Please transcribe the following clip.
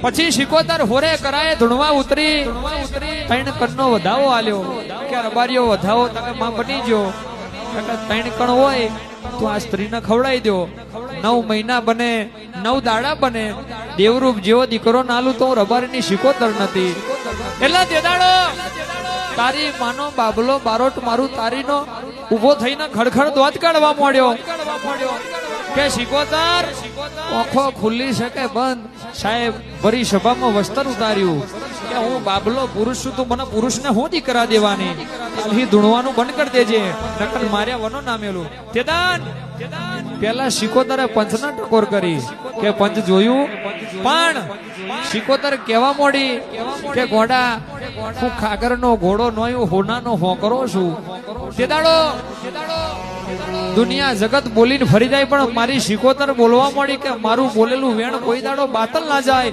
પછી શિકોતર હોરે કરાય ધૂણવા ઉતરી. ત્રણ કણનો વધાવો આલ્યો. કે રબારીઓ, વધાવો તમે માં બની ગયો. ત્રણ કણ હોય, તો આ સ્ત્રીને ખવડાવી દો નવ મહિના બને, નવ દાડા બને. દેવરૂપ જેવો દીકરો નાલું તો રબારીની શિકોતર નથી. એટલે દેદાડો, તારી માનો બાબલો બારોટ મારું તારીનો ઊભો થઈને ખડખડ દોત કાઢવા માંડ્યો. કે શિકોતર ઓખો ખુલ્લી શકે, બંધ. સાહેબ ભરી સભામાં વસ્ત્ર ઉતાર્યું. કે હું બાબલો પુરુષ છું, તું મને પુરુષને હું દીકરા દેવાની? કાલથી ધૂણવાનું બંધ કરી દેજે. નકલ માર્યા વનો નામેલું. તેદાન. પેલા શિકોતરે પંચના ટકોર કરી. કે પંચ જોયું? પણ શિકોતર કેવા મોડી? કે ઘોડા હું ખાગરનો ઘોડો નોયું, હોનાનો હોકરો છું. તે દાડો દુનિયા જગત બોલીને ફરી જાય, પણ મારી શિકોતર બોલવા મળી કે મારું બોલેલું વેણ કોઈ દાડો બાતલ ના જાય.